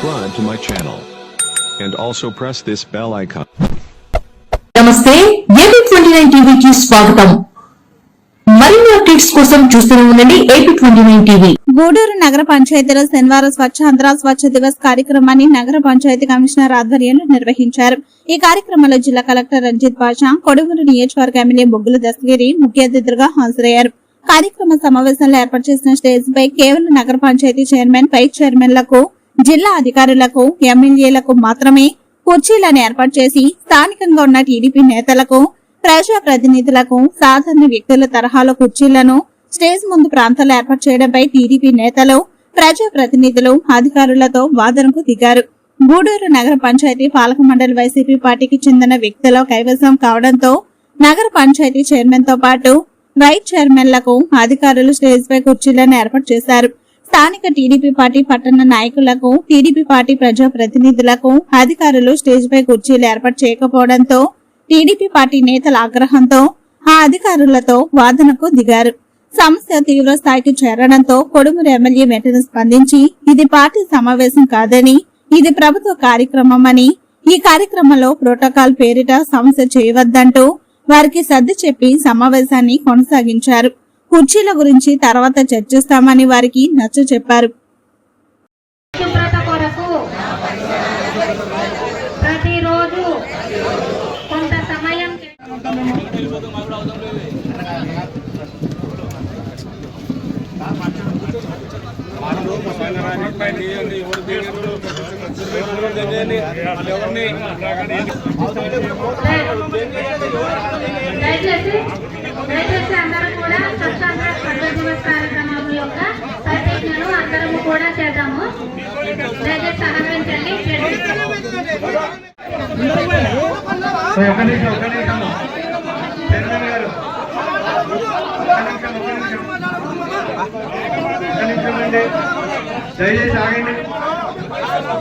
subscribe to my channel. And also press this bell icon. నమస్తే AP twenty nine టీవీకి స్వాగతం మరిన్ని updates కోసం చూస్తూనే ఉండండి AP twenty nine TV Gudur నగర పంచాయతీలో శనివారం స్వచ్ఛాంధ్ర స్వచ్ఛ దివస్ కార్యక్రమాన్ని నగర పంచాయతీ కమిషనర్ ఆధ్వర్యంలో నిర్వహించారు ఈ కార్యక్రమంలో జిల్లా కలెక్టర్ రంజిత్ పాషా కొడుమూరు నియోజకవర్గ ఎమ్మెల్యే బొగ్గుల దస్తగిరి ముఖ్య అతిథులుగా హాజరయ్యారు కార్యక్రమ సమావేశంలో ఏర్పాటు చేసిన స్టేజ్ పై కేవలం నగర పంచాయతీ చైర్మన్ పై చైర్మన్లకు జిల్లా అధికారులకు ఎమ్మెల్యేలకు మాత్రమే కుర్చీలను ఏర్పాటు చేసి స్థానికంగా ఉన్న టీడీపీ నేతలకు ప్రజా ప్రతినిధులకు సాధారణ వ్యక్తుల తరహాలో కుర్చీలను స్టేజ్ ముందు ప్రాంతాలు ఏర్పాటు చేయడంపై టీడీపీ నేతలు ప్రజా ప్రతినిధులు అధికారులతో వాదనకు దిగారు. గూడూరు నగర పంచాయతీ పాలక మండలి వైసీపీ పార్టీకి చెందిన వ్యక్తుల కైవసం కావడంతో నగర పంచాయతీ చైర్మన్తో పాటు వైస్ చైర్మన్లకు అధికారులు స్టేజ్ పై కుర్చీలను ఏర్పాటు చేశారు. స్థానిక టీడీపీ పార్టీ పట్టణ నాయకులకు టీడీపీ పార్టీ ప్రజా ప్రతినిధులకు అధికారులు స్టేజ్ పై కుర్చీలు ఏర్పాటు చేయకపోవడంతో టీడీపీ పార్టీ నేతల ఆగ్రహంతో ఆ అధికారులతో వాదనకు దిగారు. సమస్య తీవ్ర స్థాయికి చేరడంతో కొడుమూరు ఎమ్మెల్యే వెంటనే స్పందించి ఇది పార్టీ సమావేశం కాదని ఇది ప్రభుత్వ కార్యక్రమమని ఈ కార్యక్రమంలో ప్రోటోకాల్ పేరిట సమస్య చేయవద్దంటూ వారికి సర్ది చెప్పి సమావేశాన్ని కొనసాగించారు. కుర్చీల గురించి తర్వాత చర్చిస్తామని వారికి నచ్చ చెప్పారు. శుభ్రత కొరకు ప్రతిరోజు కొంత సమయం దయచేసి దయచేసి అందరూ అండి దయచేసి ఆగండి.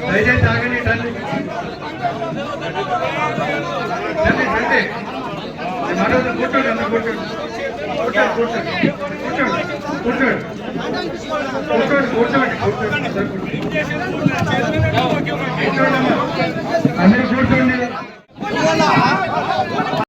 దయచేసి ఆగండి రండి రండి రండి మరొక కూర్చోండి కూర్చోండి. కూర్చోండి కూర్చోండి. కూర్చోండి కూర్చోండి. కూర్చోండి